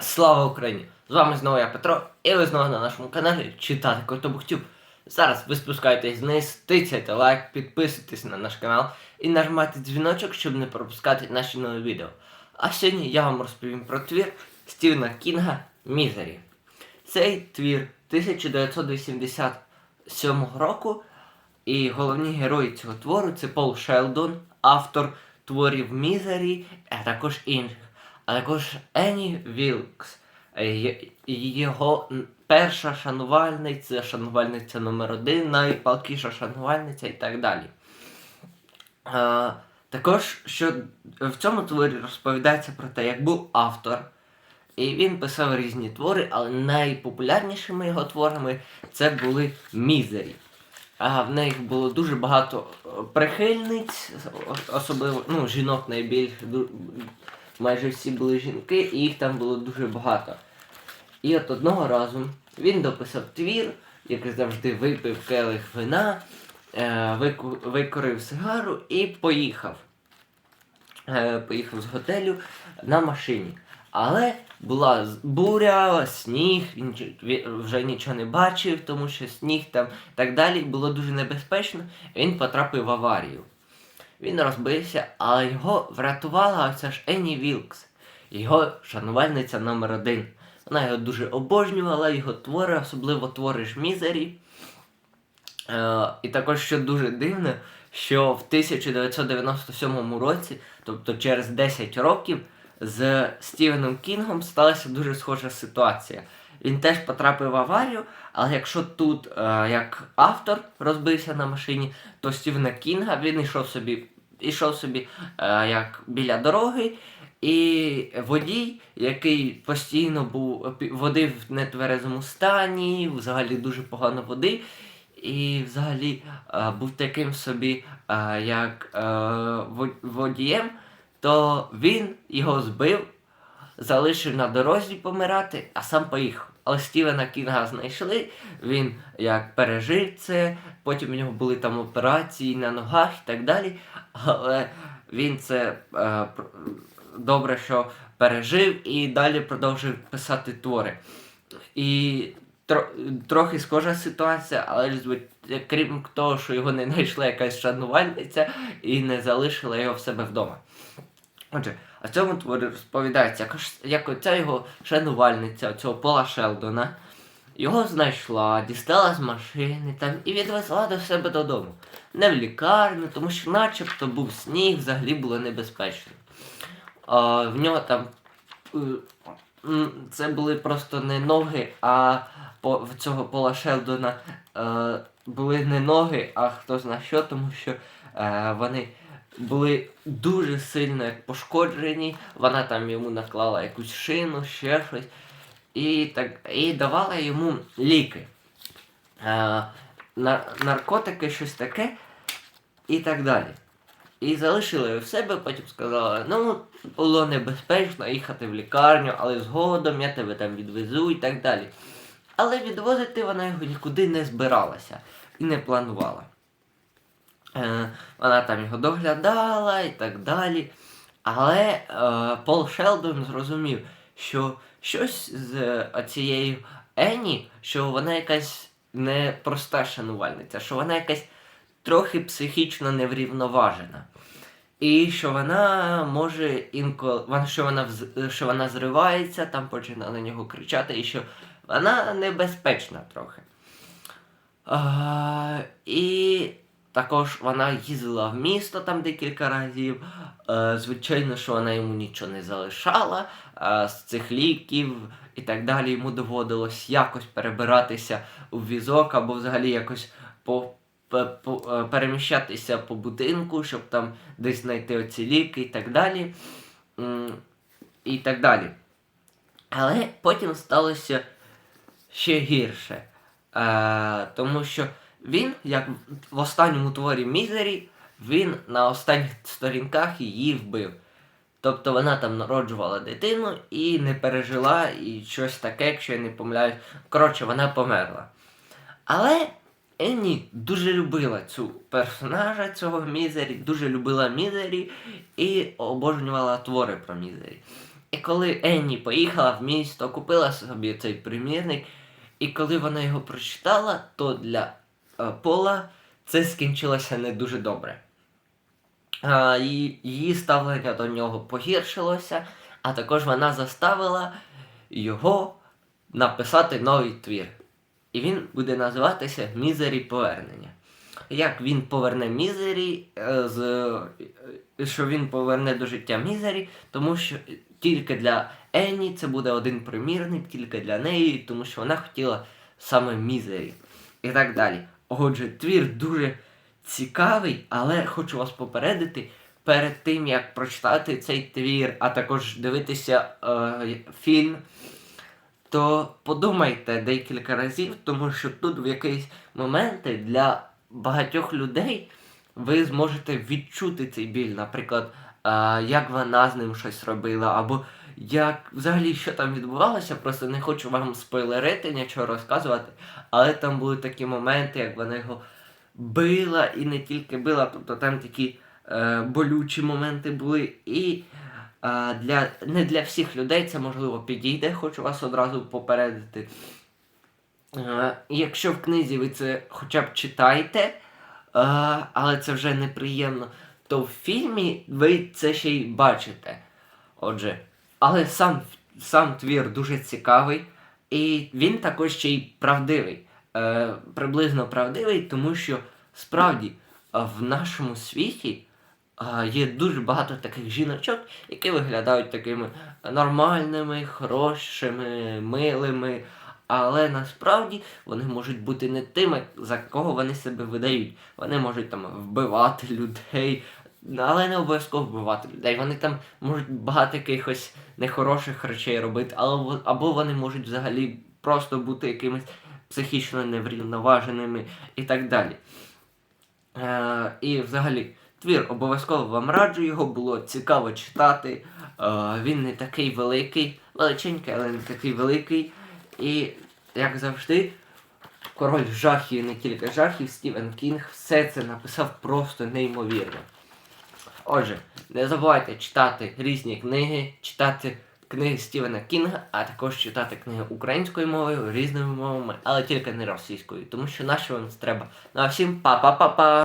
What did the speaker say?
Слава Україні! З вами знову я Петро, і ви знову на нашому каналі Читати Котобухтюб. Зараз ви спускаєтесь вниз, тицяйте лайк, підписуйтесь на наш канал і нажимайте дзвіночок, щоб не пропускати наші нові відео. А сьогодні я вам розповім про твір Стівена Кінга Мізері. Цей твір 1987 року, і головні герої цього твору це Пол Шелдон, автор творів Мізері, а також інших, а також Енні Вілкс. Е, Його перша шанувальниця, шанувальниця номер один, найпалкіша шанувальниця і так далі. Е, також що в цьому творі розповідається про те, як був автор, і він писав різні твори, але найпопулярнішими його творами це були Мізері. А в них було дуже багато прихильниць, особливо ну, жінок найбільше. Майже всі були жінки, і їх там було дуже багато. І от одного разу він дописав твір, як завжди випив келих вина, е, викорив сигару і поїхав. Е, поїхав з готелю на машині. Але була буря, сніг, він вже нічого не бачив, тому що сніг там так далі було дуже небезпечно, він потрапив в аварію. Він розбився, але його врятувала оця ж Енні Вілкс, його шанувальниця номер один. Вона його дуже обожнювала, його твори, особливо твори ж Мізері. Е, і також, що дуже дивно, що в 1997 році, тобто через 10 років, з Стівеном Кінгом сталася дуже схожа ситуація. Він теж потрапив в аварію, але якщо тут е, як автор розбився на машині, то Стівена Кінга він йшов собі, йшов собі е, як біля дороги, і водій, який постійно був водив в нетверезому стані, взагалі дуже погано водив, і взагалі е, був таким собі е, як е, водієм, то він його збив, залишив на дорозі помирати, а сам поїхав. Але Стівена Кінга знайшли, він як пережив це, потім у нього були там операції на ногах і так далі. Але він це е, добре, що пережив і далі продовжив писати твори. І тро, трохи схожа ситуація, але крім того, що його не знайшла якась шанувальниця і не залишила його в себе вдома. Отже, а цьому творі розповідається, як, оця його шанувальниця, цього Пола Шелдона, його знайшла, дістала з машини там і відвезла до себе додому. Не в лікарню, тому що начебто був сніг, взагалі було небезпечно. А, в нього там е, це були просто не ноги, а в цього Пола Шелдона е, були не ноги, а хто зна що, тому що е, вони були дуже сильно як пошкоджені. Вона там йому наклала якусь шину, ще щось. І, так, і давала йому ліки. Е, нар- наркотики, щось таке і так далі. І залишила його в себе, потім сказала, ну, було небезпечно їхати в лікарню, але згодом я тебе там відвезу і так далі. Але відвозити вона його нікуди не збиралася і не планувала. Е, вона там його доглядала і так далі. Але е, Пол Шелдон зрозумів, що щось з цією Енні, що вона якась непроста шанувальниця, що вона якась трохи психічно неврівноважена. І що вона може інколи, що, вона що вона зривається, там починає на нього кричати, і що вона небезпечна трохи. А, і також вона їздила в місто там декілька разів. Е, звичайно, що вона йому нічого не залишала е, з цих ліків і так далі. Йому доводилось якось перебиратися у візок або взагалі якось по, по, е, переміщатися по будинку, щоб там десь знайти оці ліки і так далі. І так далі. Але потім сталося ще гірше. Тому що він, як в останньому творі Мізері, він на останніх сторінках її вбив. Тобто вона там народжувала дитину і не пережила, і щось таке, якщо я не помиляюсь. Коротше, вона померла. Але Енні дуже любила цю персонажа цього Мізері, дуже любила Мізері і обожнювала твори про Мізері. І коли Енні поїхала в місто, купила собі цей примірник, і коли вона його прочитала, то для Пола це скінчилося не дуже добре. Її ставлення до нього погіршилося, а також вона заставила його написати новий твір. І він буде називатися Мізері повернення. Як він поверне Мізері, е, е, що він поверне до життя Мізері, тому що тільки для Енні це буде один примірник, тільки для неї, тому що вона хотіла саме Мізері. І так далі. Отже, твір дуже цікавий, але хочу вас попередити перед тим, як прочитати цей твір, а також дивитися е, фільм, то подумайте декілька разів, тому що тут в якісь моменти для багатьох людей ви зможете відчути цей біль. Наприклад, е, як вона з ним щось робила, або як взагалі що там відбувалося, просто не хочу вам спойлерити, нічого розказувати, але там були такі моменти, як вона його била і не тільки била, тобто там такі е, болючі моменти були. І е, для, не для всіх людей це можливо підійде, хочу вас одразу попередити. Е, якщо в книзі ви це хоча б читаєте, е, але це вже неприємно, то в фільмі ви це ще й бачите. Отже, але сам, сам твір дуже цікавий, і він також ще й правдивий. Е, приблизно правдивий, тому що справді е, в нашому світі е, є дуже багато таких жіночок, які виглядають такими нормальними, хорошими, милими. Але насправді вони можуть бути не тими, за кого вони себе видають. Вони можуть там вбивати людей, але не обов'язково вбивати людей. Вони там можуть багато якихось нехороших речей робити, але або вони можуть взагалі просто бути якимись психічно неврівноваженими і так далі. Е, і взагалі, твір обов'язково вам раджу, його було цікаво читати. Е, він не такий великий, величенький, але не такий великий. І, як завжди, король жахів, не тільки жахів, Стівен Кінг все це написав просто неймовірно. Отже, не забувайте читати різні книги, читати книги Стівена Кінга, а також читати книги українською мовою, різними мовами, але тільки не російською, тому що наші вам треба. Ну а всім па-па-па-па!